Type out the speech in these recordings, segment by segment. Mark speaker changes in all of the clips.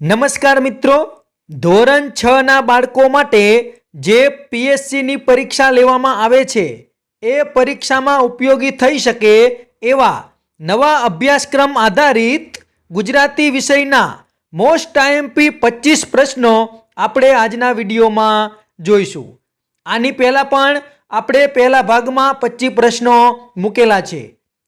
Speaker 1: નમસ્કાર મિત્રો, ધોરણ છ ના બાળકો માટે જે પીએસસીની પરીક્ષા લેવામાં આવે છે, એ પરીક્ષામાં ઉપયોગી થઈ શકે એવા નવા અભ્યાસક્રમ આધારિત ગુજરાતી વિષયના મોસ્ટ આઈએમપી પચીસ પ્રશ્નો આપણે આજના વિડીયોમાં જોઈશું. આની પહેલાં પણ આપણે પહેલા ભાગમાં પચીસ પ્રશ્નો મૂકેલા છે.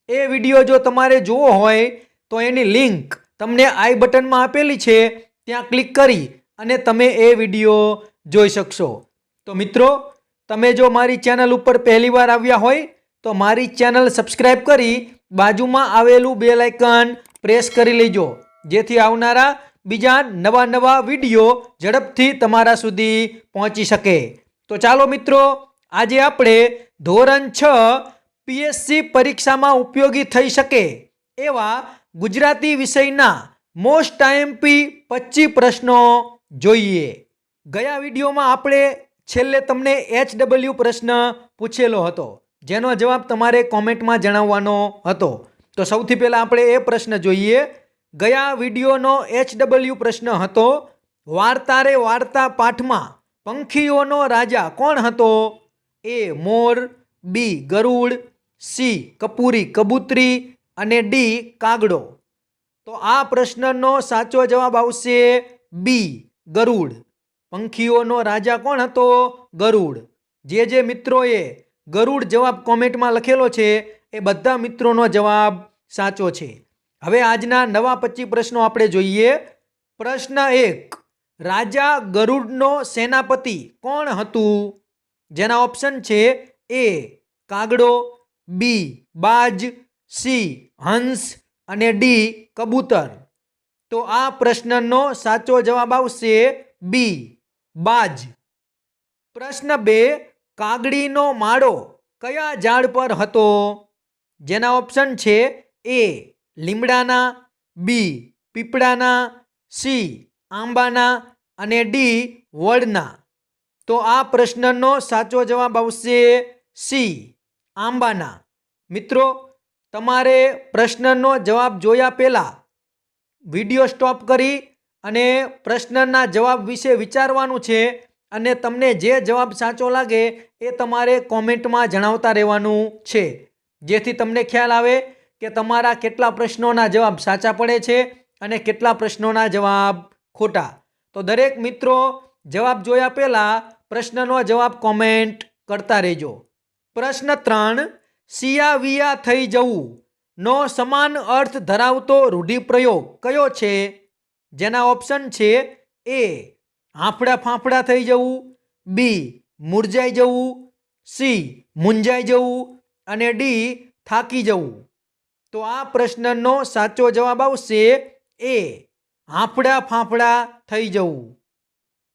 Speaker 1: એ વીડિયો જો તમારે જોવો હોય તો એની લિંક તમને આઈ બટનમાં આપેલી છે, ત્યાં ક્લિક કરી અને તમે એ વીડિયો જોઈ શકશો. તો મિત્રો, તમે જો મારી ચેનલ ઉપર પહેલીવાર આવ્યા હોય, તો મારી ચેનલ સબસ્ક્રાઈબ કરી બાજુમાં આવેલું બેલ આઇકન પ્રેસ કરી લેજો. જેથી આવનારા બીજા નવા નવા વીડિયો ઝડપથી તમારા સુધી પહોંચી શકે. તો ચાલો મિત્રો, આજે આપણે ધોરણ છ પીએસસી પરીક્ષામાં ઉપયોગી થઈ શકે. એવા ગુજરાતી વિષયના મોસ્ટ ટાઈમપી પચીસ પ્રશ્નો જોઈએ. ગયા વિડીયોમાં આપણે છેલ્લે તમને એચ ડબલ્યુ પ્રશ્ન પૂછેલો હતો. જેનો જવાબ તમારે કોમેન્ટમાં જણાવવાનો હતો. તો સૌથી પહેલાં આપણે એ પ્રશ્ન જોઈએ. ગયા વિડીયોનો એચ ડબલ્યુ પ્રશ્ન હતો વાર્તા રે વાર્તા પાઠમાં પંખીઓનો રાજા કોણ હતો? એ મોર, બી ગરુડ, સી કપૂરી કબૂતરી અને ડી કાગડો. તો આ પ્રશ્નનો સાચો જવાબ આવશે બી ગરુડ. પંખીઓનો રાજા કોણ હતો? ગરુડ. જે જે મિત્રોએ ગરુડ જવાબ કોમેન્ટમાં લખેલો છે, એ બધા મિત્રોનો જવાબ સાચો છે. હવે આજના નવા પચીસ પ્રશ્નો આપણે જોઈએ. પ્રશ્ન એક, રાજા ગરુડનો સેનાપતિ કોણ હતું? જેના ઓપ્શન છે એ કાગડો બી બાજ સી, હંસ અને ડી, કબૂતર. તો આ પ્રશ્નનો સાચો જવાબ આવશે બી, બાજ. પ્રશ્ન બે, કાગડીનો માળો કયા ઝાડ પર હતો? જેના ઓપ્શન છે એ, લીમડાના, બી, પીપળાના, સી, આંબાના અને ડી, વડના. તો આ પ્રશ્નનો સાચો જવાબ આવશે સી, આંબાના. મિત્રો તમારે પ્રશ્નનો જવાબ જોયા પહેલાં વીડિયો સ્ટોપ કરી અને પ્રશ્નના જવાબ વિશે વિચારવાનું છે અને તમને જે જવાબ સાચો લાગે એ તમારે કોમેન્ટમાં જણાવતા રહેવાનું છે. જેથી તમને ખ્યાલ આવે કે તમારા કેટલા પ્રશ્નોના જવાબ સાચા પડે છે અને કેટલા પ્રશ્નોના જવાબ ખોટા. તો દરેક મિત્રો જવાબ જોયા પહેલાં પ્રશ્નનો જવાબ કોમેન્ટ કરતા રહેજો. પ્રશ્ન ત્રણ સિયા વિયા થઈ જવું. નો સમાન અર્થ ધરાવતો રૂઢિપ્રયોગ કયો છે? જેના ઓપ્શન છે એ હાંફળા ફાંફડા થઈ જવું. બી મુરઝાઈ જવું. સી મૂંઝાઈ જવું. અને ડી થાકી જવું. તો આ પ્રશ્નનો સાચો જવાબ આવશે એ હાંફળા ફાંફડા થઈ જવું.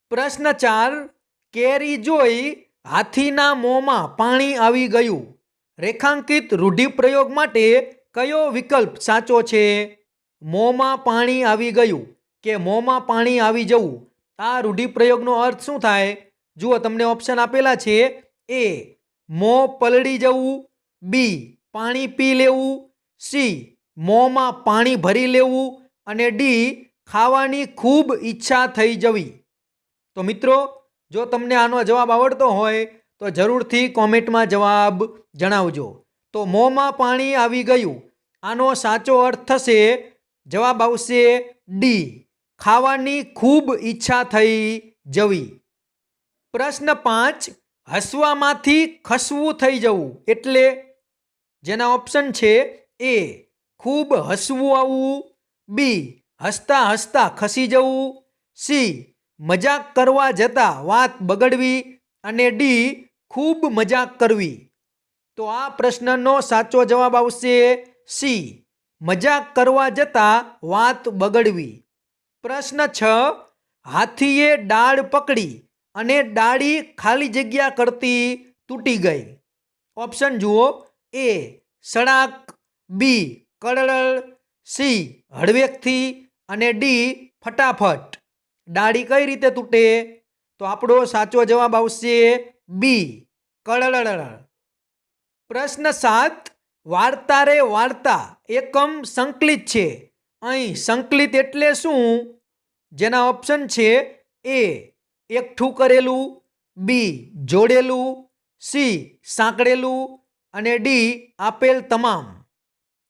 Speaker 1: પ્રશ્ન ચાર. કેરી જોઈ હાથીના મોંમાં પાણી આવી ગયું. રેખાંકિત રૂઢિપ્રયોગ માટે કયો વિકલ્પ સાચો છે? મોંમાં પાણી આવી ગયું કે મોંમાં પાણી આવી જવું? આ રૂઢિપ્રયોગનો અર્થ શું થાય? જુઓ, તમને ઓપ્શન આપેલા છે. એ, મોં પલળી જવું. બી, પાણી પી લેવું. સી, મોંમાં પાણી ભરી લેવું. અને ડી, ખાવાની ખૂબ ઈચ્છા થઈ જવી. તો મિત્રો, જો તમને આનો જવાબ આવડતો હોય તો જરૂરથી કોમેન્ટમાં જવાબ જણાવજો. તો મોંમાં પાણી આવી ગયું. આનો સાચો અર્થ થશે જવાબ આવશે ડી. ખાવાની ખૂબ ઈચ્છા થઈ જવી. પ્રશ્ન પાંચ, હસવામાંથી ખસવું થઈ જવું એટલે જેના ઓપ્શન છે એ, ખૂબ હસવું આવવું. બી, હસતા હસતા ખસી જવું. સી, મજાક કરવા જતાં વાત બગડવી. અને ડી ખૂબ મજાક કરવી. તો આ પ્રશ્નનો સાચો જવાબ આવશે સી મજાક કરવા જતાં વાત બગડવી. પ્રશ્ન છ, હાથીએ ડાળ પકડી અને ડાળી ખાલી જગ્યા કરતી તૂટી ગઈ. ઓપ્શન જુઓ એ સડાક બી કળળ સી હળવેકથી અને ડી ફટાફટ. ડાળી કઈ રીતે તૂટે? તો આપણો સાચો જવાબ આવશે બી કળળ પ્રશ્ન સાત, વાર્તા રે વાર્તા, એકમ સંકલિત છે. અહીં સંકલિત એટલે શું? જેના ઓપ્શન છે એ એકઠું કરેલું બી જોડેલું સી સાંકળેલું અને ડી આપેલ તમામ.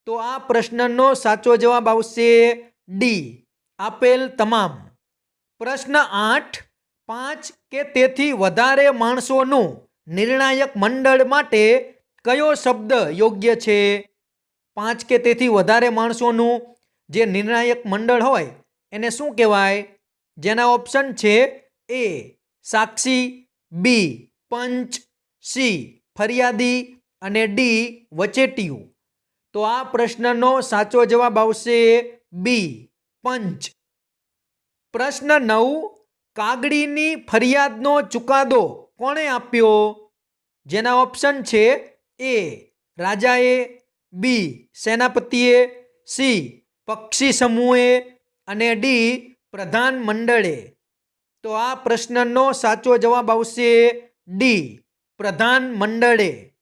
Speaker 1: તો આ પ્રશ્નનો સાચો જવાબ આવશે ડી આપેલ તમામ. પ્રશ્ન આઠ પાંચ કે તેથી વધારે માણસોનું નિર્ણાયક મંડળ માટે કયો શબ્દ યોગ્ય છે? પાંચ કે તેથી વધારે માણસોનું જે નિર્ણાયક મંડળ હોય, એને શું કહેવાય? જેના ઓપ્શન છે એ, સાક્ષી, બી, પંચ, સી, ફરિયાદી અને ડી, વચેટિયું. તો આ પ્રશ્નનો સાચો જવાબ આવશે બી, પંચ. પ્રશ્ન નવ કાગડીની ફરિયાદનો ચુકાદો કોણે આપ્યો? જેના ઓપ્શન છે એ, રાજાએ, બી, સેનાપતિએ, સી, પક્ષી સમૂહે અને ડી, પ્રધાન મંડળે. તો આ પ્રશ્નનો સાચો જવાબ આવશે ડી, પ્રધાન મંડળે.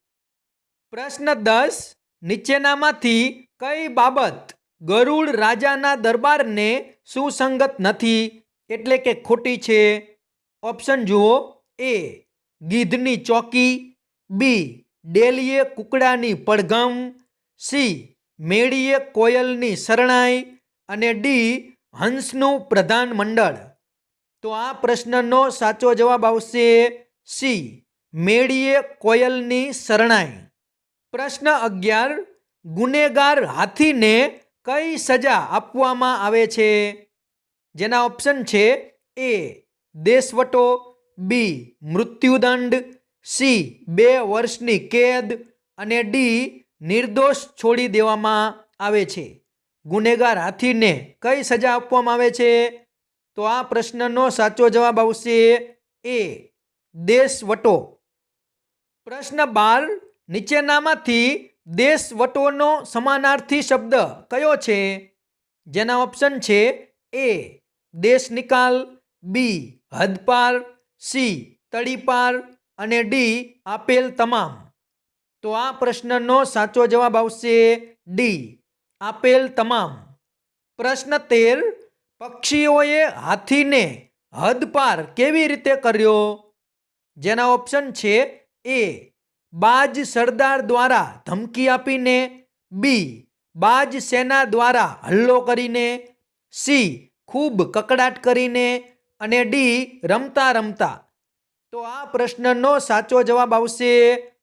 Speaker 1: પ્રશ્ન દસ, નીચેનામાંથી કઈ બાબત ગરુડ રાજાના દરબારને સુસંગત નથી? એટલે કે ખોટી છે. ઓપ્શન જુઓ. એ ગીધની ચોકી. બી ડેલીએ કુકડાની પડઘમ. સી મેળીએ કોયલની શરણાઈ. અને ડી હંસનું પ્રધાન મંડળ. તો આ પ્રશ્નનો સાચો જવાબ આવશે સી મેળીએ કોયલની શરણાઈ. પ્રશ્ન અગિયાર. ગુનેગાર હાથીને કઈ સજા આપવામાં આવે છે? જેના ઓપ્શન છે એ દેશવટો બી મૃત્યુદંડ સી બે વર્ષની કેદ અને ડી નિર્દોષ છોડી દેવામાં આવે છે. ગુનેગાર હાથીને કઈ સજા આપવામાં આવે છે? તો આ પ્રશ્નનો સાચો જવાબ આવશે એ દેશવટો. પ્રશ્ન બાર, નીચેનામાંથી દેશવટોનો સમાનાર્થી શબ્દ કયો છે? જેના ઓપ્શન છે એ દેશ નિકાલ, બી, હદપાર, સી તળીપાર અને ડી, આપેલ તમામ. તો આ પ્રશ્નનો સાચો જવાબ આવશે ડી, આપેલ તમામ. પ્રશ્ન તેર, પક્ષીઓએ હાથીને હદપાર કેવી રીતે કર્યો? જેના ઓપ્શન છે એ, બાજ સરદાર દ્વારા ધમકી આપીને, બી, બાજ સેના દ્વારા હલ્લો કરીને, સી ખૂબ કકડાટ કરીને અને ડી રમતા રમતા. તો આ પ્રશ્નનો સાચો જવાબ આવશે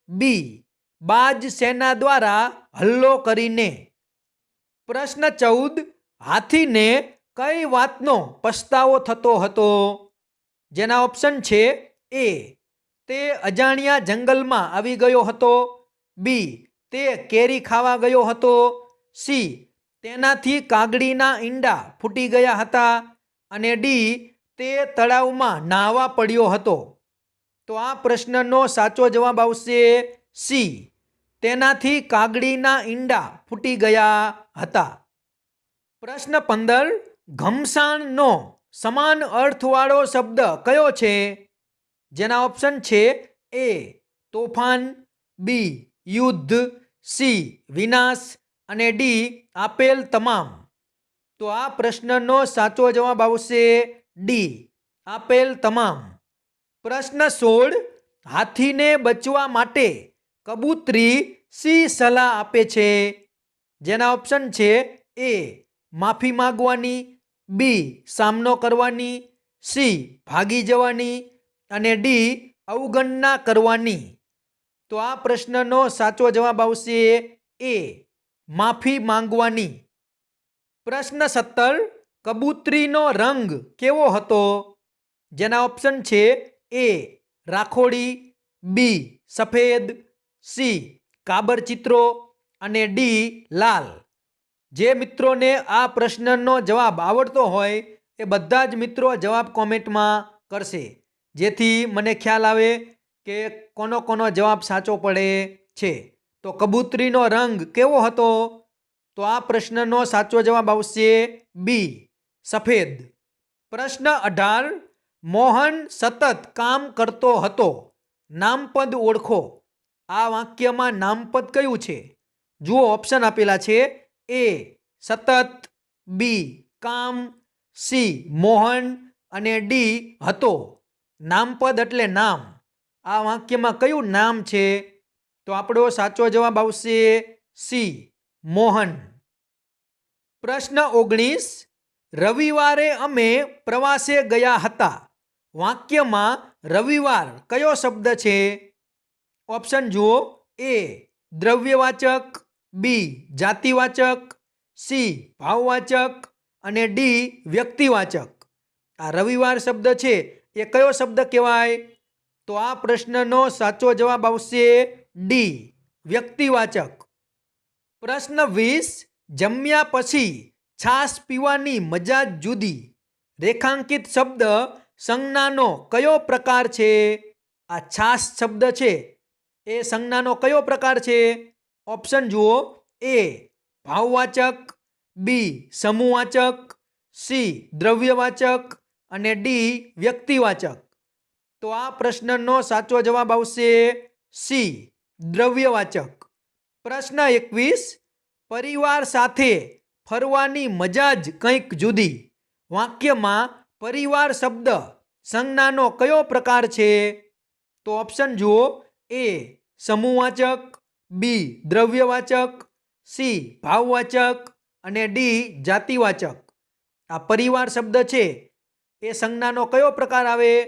Speaker 1: બી બાજ સેના દ્વારા હલ્લો કરીને. પ્રશ્ન ચૌદ, હાથીને કઈ વાતનો પસ્તાવો થતો હતો? જેના ઓપ્શન છે એ તે અજાણ્યા જંગલમાં આવી ગયો હતો. બી તે કેરી ખાવા ગયો હતો. સી તેનાથી કાગડીના ઈંડા ફૂટી ગયા હતા અને ડી તે તળાવમાં નાહવા પડ્યો હતો. તો આ પ્રશ્નનો સાચો જવાબ આવશે સી. તેનાથી કાગડીના ઈંડા ફૂટી ગયા હતા. પ્રશ્ન પંદર. ઘમસાણનો સમાન અર્થવાળો શબ્દ કયો છે? જેના ઓપ્શન છે એ, તોફાન, બી, યુદ્ધ, સી, વિનાશ અને ડી, આપેલ તમામ. તો આ પ્રશ્નનો સાચો જવાબ આવશે ડી, આપેલ તમામ. પ્રશ્ન સોળ, હાથીને બચવા માટે કબૂતરી સી સલાહ આપે છે? જેના ઓપ્શન છે એ, માફી માગવાની, બી, સામનો કરવાની, સી, ભાગી જવાની, અને ડી, અવગણના કરવાની. તો આ પ્રશ્નનો સાચો જવાબ આવશે એ. માફી માંગવાની? પ્રશ્ન સત્તર, કબૂતરીનો રંગ કેવો હતો? જેના ઓપ્શન છે એ રાખોડી બી સફેદ સી કાબર ચિત્રો અને ડી લાલ. જે મિત્રોને આ પ્રશ્નનો જવાબ આવડતો હોય એ બધા જ મિત્રો જવાબ કોમેન્ટમાં કરશે. જેથી મને ખ્યાલ આવે કે કોનો કોનો જવાબ સાચો પડે છે. તો કબૂતરીનો રંગ કેવો હતો? તો આ પ્રશ્નનો સાચો જવાબ આવશે બી સફેદ. પ્રશ્ન અઢાર, મોહન સતત કામ કરતો હતો. નામપદ ઓળખો. આ વાક્યમાં નામપદ કયું છે? જુઓ ઓપ્શન આપેલા છે એ સતત બી કામ સી મોહન અને ડી હતો. નામપદ એટલે નામ. આ વાક્યમાં કયું નામ છે? તો આપણો સાચો જવાબ આવશે સી, મોહન. પ્રશ્ન ઓગણીસ, રવિવારે અમે પ્રવાસે ગયા હતા. વાક્યમાં રવિવાર કયો શબ્દ છે? ઓપ્શન જુઓ, એ, દ્રવ્યવાચક, બી, જાતિવાચક, સી, ભાવવાચક અને ડી, વ્યક્તિવાચક. આ રવિવાર શબ્દ છે, એ કયો શબ્દ કહેવાય? તો આ પ્રશ્નનો સાચો જવાબ આવશે ડી, વ્યક્તિવાચક. પ્રશ્ન વીસ, જમ્યા પછી છાશ પીવાની મજા જુદી. રેખાંકિત શબ્દ સંજ્ઞાનો કયો પ્રકાર છે? આ છાશ શબ્દ છે. એ સંજ્ઞાનો કયો પ્રકાર છે? ઓપ્શન જુઓ. એ, ભાવવાચક, બી, સમૂહવાચક, સી, દ્રવ્યવાચક અને ડી, વ્યક્તિવાચક. તો આ પ્રશ્નનો સાચો જવાબ આવશે સી. દ્રવ્યવાચક. પ્રશ્ન એકવીસ, પરિવાર સાથે ફરવાની મજા જ કંઈક જુદી. વાક્યમાં પરિવાર શબ્દ સંજ્ઞાનો કયો પ્રકાર છે? તો ઓપ્શન જુઓ, એ સમૂહવાચક બી દ્રવ્યવાચક, સી ભાવવાચક અને ડી જાતિવાચક. આ પરિવાર શબ્દ છે. એ સંજ્ઞાનો કયો પ્રકાર આવે?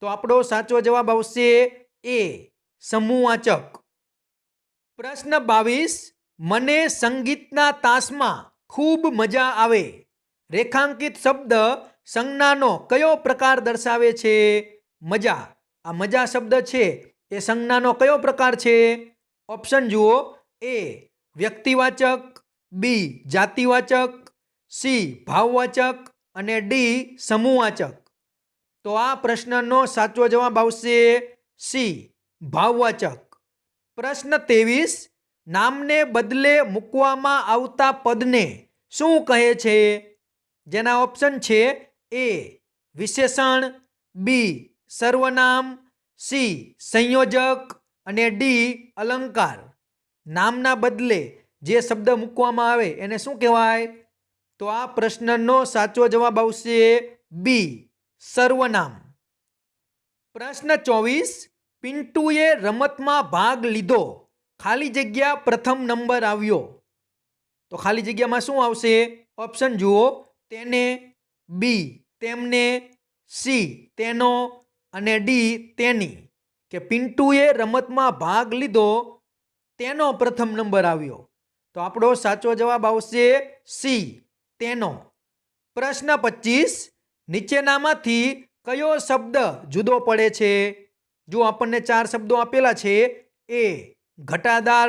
Speaker 1: તો આપણો સાચો જવાબ આવશે એ સમૂહવાચક પ્રશ્ન બાવીસ, મને સંગીતના તાસમાં ખૂબ મજા આવે. રેખાંકિત શબ્દ સંજ્ઞાનો કયો પ્રકાર દર્શાવે છે? મજા. આ મજા શબ્દ છે. એ સંજ્ઞાનો કયો પ્રકાર છે? ઓપ્શન જુઓ. એ, વ્યક્તિવાચક, બી, જાતિવાચક, સી, ભાવવાચક અને ડી સમૂહવાચક તો આ પ્રશ્નનો સાચો જવાબ આવશે સી. ભાવવાચક. પ્રશ્ન ત્રેવીસ, નામને બદલે મૂકવામાં આવતા પદને શું કહે છે? જેના ઓપ્શન છે એ વિશેષણ બી સર્વનામ સી સંયોજક અને ડી અલંકાર. નામના બદલે જે શબ્દ મૂકવામાં આવે એને શું કહેવાય? તો આ પ્રશ્નનો સાચો જવાબ આવશે બી સર્વનામ. પ્રશ્ન ચોવીસ પિન્ટુએ રમતમાં ભાગ લીધો. ખાલી જગ્યા પ્રથમ નંબર આવ્યો. તો ખાલી જગ્યામાં શું આવશે? ઓપ્શન જુઓ. તેને બી, તેમને સી, તેનો અને ડી, તેની. કે પિન્ટુએ રમતમાં ભાગ લીધો, તેનો પ્રથમ નંબર આવ્યો. તો આપણો સાચો જવાબ આવશે સી, તેનો. પ્રશ્ન પચીસ. નીચેનામાંથી કયો શબ્દ જુદો પડે છે? જો આપણને ચાર શબ્દો આપેલા છે, એ ઘટાદાર,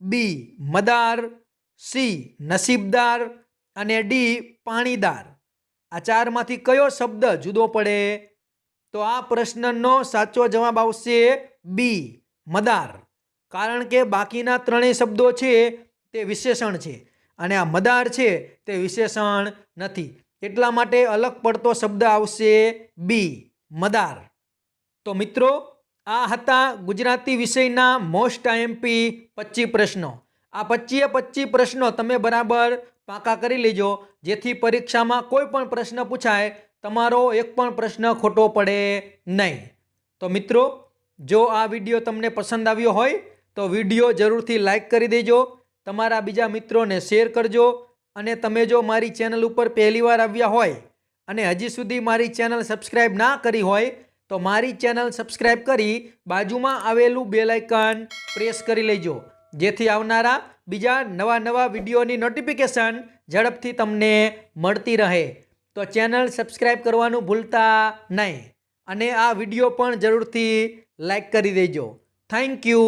Speaker 1: બી મદાર, સી નસીબદાર અને ડી પાણીદાર. આ ચારમાંથી કયો શબ્દ જુદો પડે? તો આ પ્રશ્નનો સાચો જવાબ આવશે બી, મદાર. કારણ કે બાકીના ત્રણેય શબ્દો છે, તે વિશેષણ છે. અને આ મદાર છે, તે વિશેષણ નથી. એટલા માટે અલગ પડતો શબ્દ આવશે બી, મદાર. તો મિત્રો, આ હતા ગુજરાતી વિષયના મોસ્ટ આઈએમપી પચીસ પ્રશ્નો. આ પચીએ પચીસ પ્રશ્નો તમે બરાબર પાકા કરી લેજો, જેથી પરીક્ષામાં કોઈ પણ પ્રશ્ન પૂછાય, તમારો એક પણ પ્રશ્ન ખોટો પડે નહીં. તો મિત્રો, જો આ વીડિયો તમને પસંદ આવ્યો હોય, તો વીડિયો જરૂરથી લાઈક કરી દેજો, તમારા બીજા મિત્રોને શેર કરજો, અને તમે જો મારી ચેનલ ઉપર પહેલીવાર આવ્યા હોય, અને હજી સુધી મારી ચેનલ સબસ્ક્રાઈબ ના કરી હોય તો મારી ચેનલ સબસ્ક્રાઈબ કરી બાજુમાં આવેલું બેલ આઇકન પ્રેસ કરી લેજો. જેથી આવનારા બીજા નવા નવા વિડીયોની નોટિફિકેશન ઝડપથી તમને મળતી રહે. તો ચેનલ સબસ્ક્રાઈબ કરવાનું ભૂલતા નહીં અને આ વીડિયો પણ જરૂરથી લાઈક કરી દેજો. Thank you